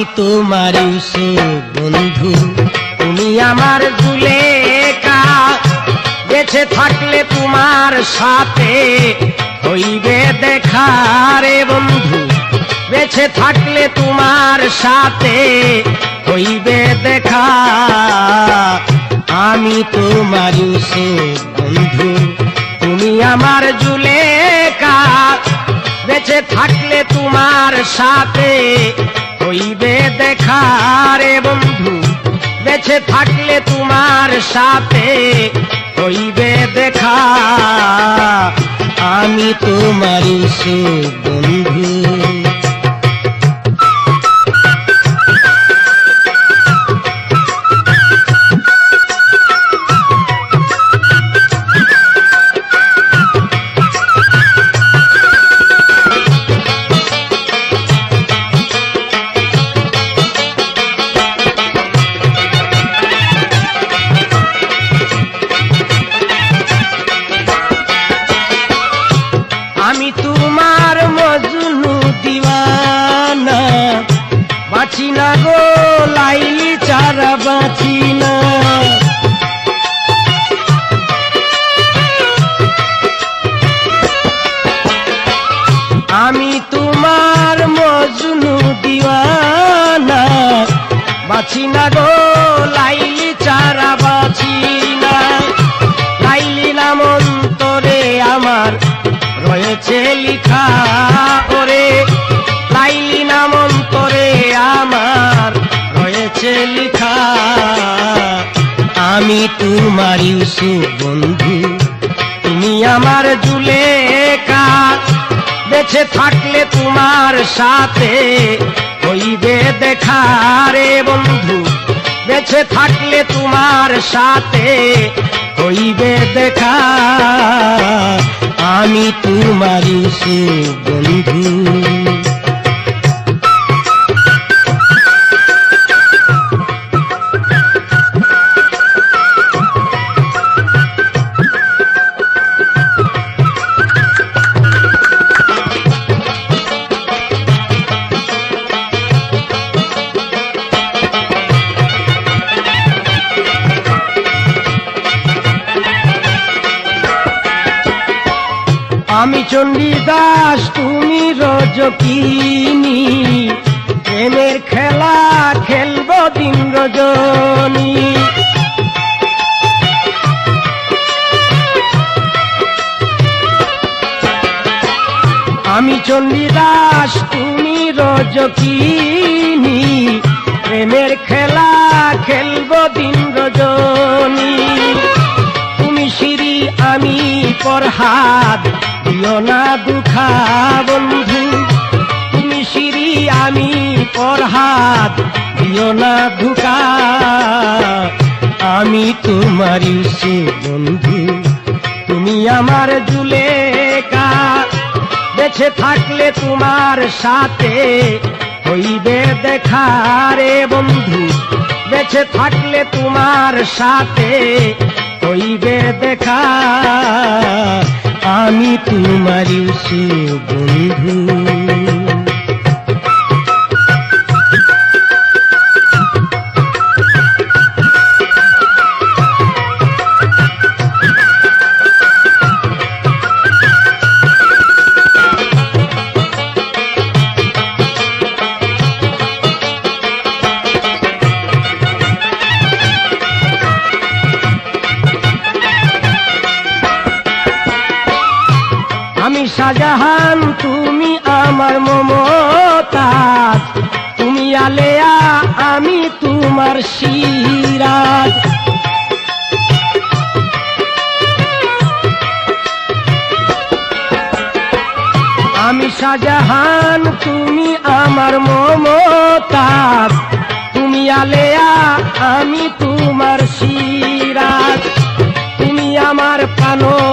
আমি তোমার ইউসুফ বন্ধু। তুমি আমার জুলেখা বেঁচে থাকলে তোমার সাথে হইবে দেখা রে বন্ধু। বেঁচে থাকলে তোমার সাথে হইবে দেখা। আমি তোমার ইউসুফ বন্ধু। তুমি আমার জুলেখা বেঁচে থাকলে তোমার সাথে হইবে দেখা বন্ধু। বেছে থাকলে তোমার সাথে হইবে দেখা। আমি তোমার ইউসুফ লাইলি চারা বাঁচি না। আমি তোমার মজনু দিওয়ানা বাঁচি না গো আমি তোমার ইউসুফ বন্ধু। তুমি আমার জুলেখা বেঁচে থাকলে তোমার সাথে হইবে দেখা রে বন্ধু। বেঁচে থাকলে তোমার সাথে হইবে দেখা। আমি তোমার ইউসুফ বন্ধু। আমি চণ্ডীদাস, তুমি রজকিনী। প্রেমের খেলা খেলব দিন রজনী। আমি চণ্ডীদাস, তুমি রজকিনী। প্রেমের খেলা খেলব দিন রজনী। তুমি সিঁড়ি, আমি পরহাদ দিও না দুখা বন্ধু, তুমি সিঁড়ি আমি পরহাদ দিও না দুখা আমি তোমার সে বন্ধু, তুমি আমার জুলেকা বেঁচে থাকলে তোমার সাথে হইবে দেখা রে বন্ধু। বেঁচে থাকলে তোমার সাথে হইবে দেখা আমি তোমার সে বন্ধু। আমি শাহজাহান, তুমি আমার মমতাজ। তুমি আলেয়া, আমি তোমার সিরাজ। আমি শাহজাহান, তুমি আমার মমতাজ। তুমি আলেয়া, আমি তোমার সিরাজ। তুমি আমার সখী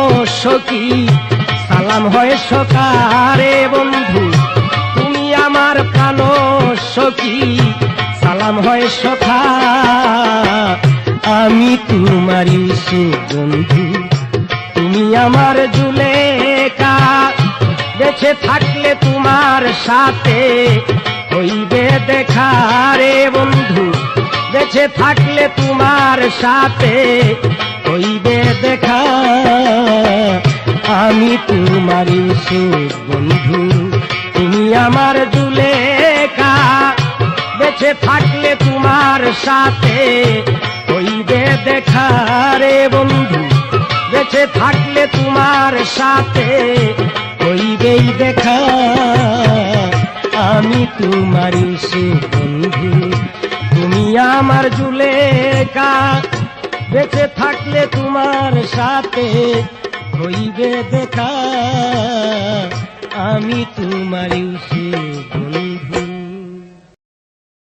সালাম হয় সকারে বন্ধু, তুমি আমার প্রাণ সখী। সালাম, হয় সখা, আমি তোমার ইউসুফ বন্ধু তুমি আমার জুলেকা বেঁচে থাকলে তোমার সাথে হইবে দেখা রে বন্ধু। বেঁচে থাকলে তোমার সাথে হইবে দেখা। আমি তোমারই সুখ বন্ধু, তুমি আমার জুলেখা। বেঁচে থাকলে তোমার সাথে হইবে দেখা রে বন্ধু। বেঁচে থাকলে তোমার সাথে হইবেই দেখা। আমি তোমারই সুবন্ধু তুমি আমার জুলেখা। বেঁচে থাকলে তোমার সাথে হইবে দেখা আমি তোমার সুবন্ধু